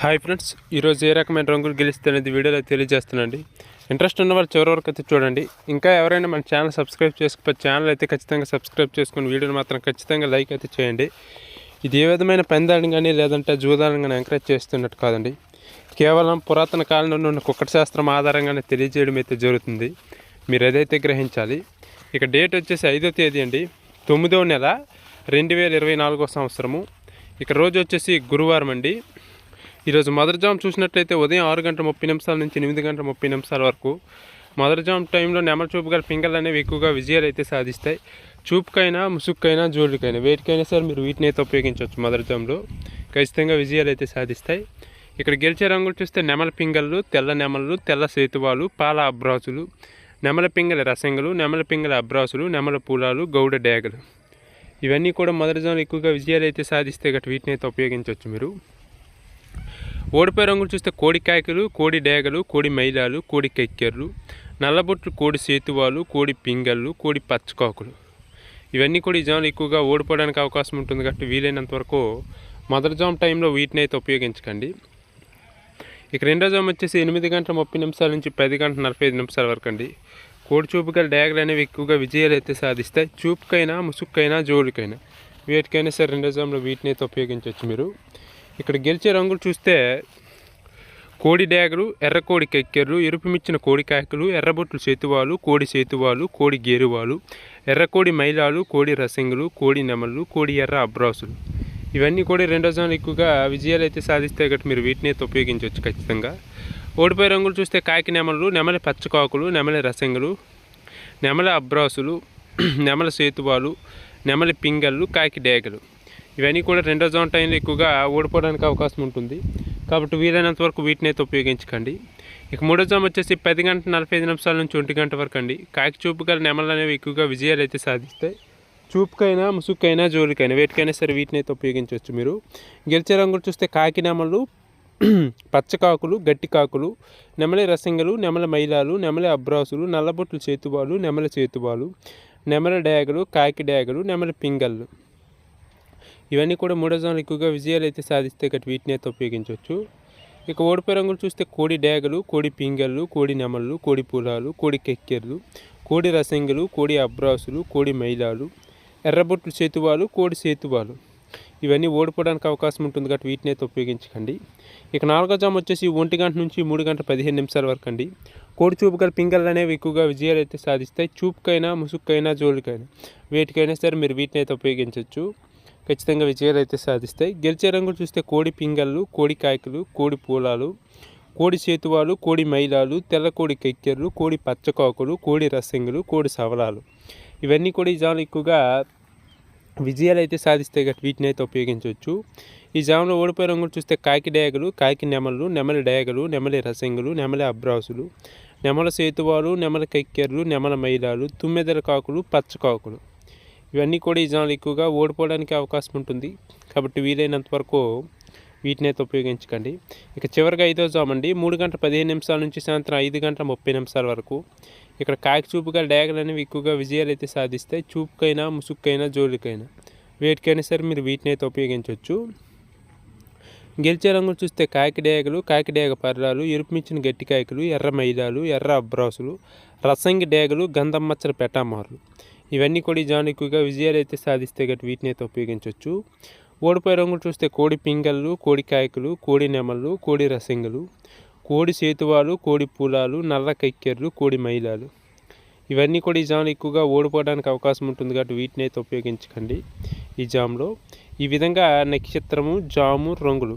Hi friends ఈరోజు ఏ రకమైన రంగులు గెలిస్తే అనేది వీడియోలో తెలియజేస్తానండి ఇంట్రెస్ట్ ఉన్న వాళ్ళు చివరి వరకు అయితే చూడండి. ఇంకా ఎవరైనా మన ఛానల్ సబ్స్క్రైబ్ చేసుకోకపోతే ఛానల్ అయితే ఖచ్చితంగా సబ్స్క్రైబ్ చేసుకుని వీడియోని మాత్రం ఖచ్చితంగా లైక్ అయితే చేయండి. ఇది ఏ విధమైన పెందాలను కానీ లేదంటే జూదాలను కానీ ఎంకరేజ్ చేస్తున్నట్టు కాదండి. కేవలం పురాతన కాలంలో ఉన్న కుక్కట శాస్త్రం ఆధారంగానే తెలియజేయడం అయితే జరుగుతుంది. మీరు ఏదైతే గ్రహించాలి ఇక డేట్ వచ్చేసి ఐదో తేదీ అండి. తొమ్మిదో నెల రెండు వేల ఇరవై నాలుగో సంవత్సరము. ఇక రోజు వచ్చేసి గురువారం అండి. ఈరోజు మదర్ జామ్ చూసినట్లయితే ఉదయం ఆరు గంటల ముప్పై నిమిషాల నుంచి ఎనిమిది గంటల ముప్పై నిమిషాల వరకు మదర్ జామ్ టైంలో నెమల చూపు గల అనేవి ఎక్కువగా విజయాలు అయితే సాధిస్తాయి. చూపుకైనా ముసుగుకైనా జోడుకైనా వేటికైనా సరే మీరు వీటిని అయితే ఉపయోగించవచ్చు మొదటి జామ్లో. ఖచ్చితంగా విజయాలు అయితే సాధిస్తాయి. ఇక్కడ గెలిచే రంగులు చూస్తే నెమల పింగళ్ళు తెల్ల నెమలు తెల్ల సేతువాలు పాల అబ్రాసులు నెమల పింగల రసంగులు నెమల పింగల అబ్రాసులు నెమల పూలాలు గౌడ డేగలు. ఇవన్నీ కూడా మొదటి జాములు ఎక్కువగా విజయాలు అయితే సాధిస్తే గట్ వీటిని అయితే ఉపయోగించవచ్చు మీరు. ఓడిపోయే రంగులు చూస్తే కోడి కాయకలు కోడి డేగలు కోడి మైలాలు కోడి కెక్కెర్లు నల్లబొట్లు కోడి సేతువాలు కోడి పింగళ్ళు కోడి పచ్చకాకులు. ఇవన్నీ కూడా ఈ జాములు ఎక్కువగా ఓడిపోవడానికి అవకాశం ఉంటుంది కాబట్టి వీలైనంత వరకు మొదటి జామ్ టైంలో వీటిని అయితే ఉపయోగించకండి. ఇక రెండో జామ్ వచ్చేసి ఎనిమిది గంటల ముప్పై నిమిషాల నుంచి పది గంటల నలభై ఐదు నిమిషాల వరకు అండి. కోడి చూపుగా డేగలు డ్యాగులు అనేవి ఎక్కువగా విజయాలు అయితే సాధిస్తాయి. చూపుకైనా ముసుక్కైనా జోలికైనా. వేటికైనా సరే రెండో జామ్లో వీటిని అయితే ఉపయోగించవచ్చు మీరు. ఇక్కడ గెలిచే రంగులు చూస్తే కోడి డ్యాగులు ఎర్ర కోడి కెక్కెర్లు ఎరుపుమిచ్చిన కోడి కాయకులు ఎర్రబొట్లు సేతువాలు కోడి సేతువాలు కోడి గేరువాలు ఎర్ర కోడి మైలాలు కోడి రసింగులు కోడి నెమళ్ళు కోడి ఎర్ర అబ్రాసులు. ఇవన్నీ కూడా రెండో జోన్లు ఎక్కువగా విజయాలు అయితే సాధిస్తే గట్టి మీరు వీటిని అయితే ఉపయోగించవచ్చు ఖచ్చితంగా. ఓడిపోయే రంగులు చూస్తే కాకి నెమలు నెమలి పచ్చకాకులు నెమలి రసంగులు నెమలి అబ్రాసులు నెమల సేతువాలు నెమలి పింగళ్ళు కాకి డేగలు ఇవన్నీ కూడా రెండో జోన్ టైంలో ఎక్కువగా ఓడిపోవడానికి అవకాశం ఉంటుంది. కాబట్టి వీలైనంత వరకు వీటిని అయితే ఉపయోగించకండి. ఇక మూడో జామ్ వచ్చేసి పది గంట నలభై ఐదు నిమిషాల నుంచి ఒంటి గంట వరకు అండి. కాకి చూపు గల నెమలు అనేవి ఎక్కువగా విజయాలు అయితే సాధిస్తాయి. చూపుకైనా ముసుగుకైనా జోలికైనా వేటికైనా సరే వీటిని అయితే ఉపయోగించవచ్చు మీరు. గెలిచే రంగులు చూస్తే కాకి నెమలు పచ్చకాకులు గట్టి కాకులు నెమలి రసింగలు నెమల మైలాలు నెమలి అబ్రాసులు నల్లబొట్లు చేతువాలు నెమల చేతువాలు నెమల డ్యాగలు కాకి డ్యాగలు నెమల పింగళ్ళు. ఇవన్నీ కూడా మూడో జోన్లో ఎక్కువగా విజయాలు అయితే సాధిస్తే గట్టి వీటిని అయితే ఉపయోగించవచ్చు. ఇక ఓడిపోయే రంగులు చూస్తే కోడి డేగలు కోడి పింగళ్ళు కోడి నెమళ్ళు కోడి పూలాలు కోడి కెక్కెర్లు కోడి రసంగులు కోడి అబ్రాసులు కోడి మైలాలు ఎర్రబొట్లు సేతువాలు కోడి సేతువాలు. ఇవన్నీ ఓడిపోవడానికి అవకాశం ఉంటుంది కాబట్టి వీటిని అయితే ఉపయోగించకండి. ఇక నాలుగో జామ్ వచ్చేసి ఒంటి గంట నుంచి మూడు గంటల పదిహేను నిమిషాల వరకు అండి. కోడి చూపు గల పింగళ్ళు అనేవి ఎక్కువగా విజయాలు అయితే సాధిస్తాయి. చూపుకైనా ముసుక్కైనా జోలికైనా వేటికైనా సరే మీరు వీటిని అయితే ఉపయోగించవచ్చు. ఖచ్చితంగా విజయాలు అయితే సాధిస్తాయి. గెలిచే రంగులు చూస్తే కోడి పింగళ్ళు కోడి కాయకులు కోడి పూలాలు కోడి చేతువాలు కోడి మైలాలు తెల్ల కోడి కెక్కెర్లు కోడి పచ్చకాకులు కోడి రసంగులు కోడి సవలాలు. ఇవన్నీ కూడా ఈ జాములు ఎక్కువగా విజయాలు అయితే సాధిస్తే గట్టి వీటిని అయితే ఉపయోగించవచ్చు. ఈ జాములో ఓడిపోయే రంగులు చూస్తే కాకి డయాగలు కాకి నెమలు నెమలి డయాగలు నెమలి రసంగులు నెమలి అబ్రాసులు నెమల సేతువాలు నెమల కెక్కెర్లు నెమల మైలాలు తుమ్మెదల కాకులు పచ్చకాకులు. ఇవన్నీ కూడా ఈ జనాలు ఎక్కువగా ఓడిపోవడానికి అవకాశం ఉంటుంది. కాబట్టి వీలైనంత వరకు వీటిని అయితే ఉపయోగించకండి. ఇక చివరిగా ఐదో జామ్ అండి. మూడు గంటల పదిహేను నిమిషాల నుంచి సాయంత్రం ఐదు గంటల ముప్పై నిమిషాల వరకు. ఇక్కడ కాకి చూపుగా డ్యాగలు అనేవి ఎక్కువగా విజయాలు అయితే సాధిస్తాయి చూపుకైనా ముసుక్కైనా జోలికైనా. వేటికైనా సరే మీరు వీటిని అయితే ఉపయోగించవచ్చు. గెలిచే రంగులు చూస్తే కాకి డేగలు కాకి డేగ పర్రాలు ఎరుపుమిచ్చిన గట్టి కాయకులు ఎర్ర మైదాలు ఎర్ర అబ్రాసులు రసంగి డేగలు గంధం మచ్చల పెటామార్లు. ఇవన్నీ కూడా ఈ జాన్ ఎక్కువగా విజయాలు అయితే సాధిస్తే గట్టి వీటిని అయితే ఉపయోగించవచ్చు ఓడిపోయే రంగులు చూస్తే కోడి పింగళ్ళు కోడి కాయకులు కోడి నెమళ్ళు కోడి రసింగలు కోడి సేతువాలు కోడి పూలాలు నల్ల కక్కెర్లు కోడి మైలాలు. ఇవన్నీ కూడా ఈ జామ్లో ఎక్కువగా ఓడిపోవడానికి అవకాశం ఉంటుంది కాబట్టి వీటిని అయితే ఉపయోగించకండి ఈ జామ్లో. ఈ విధంగా నక్షత్రము జాము రంగులు.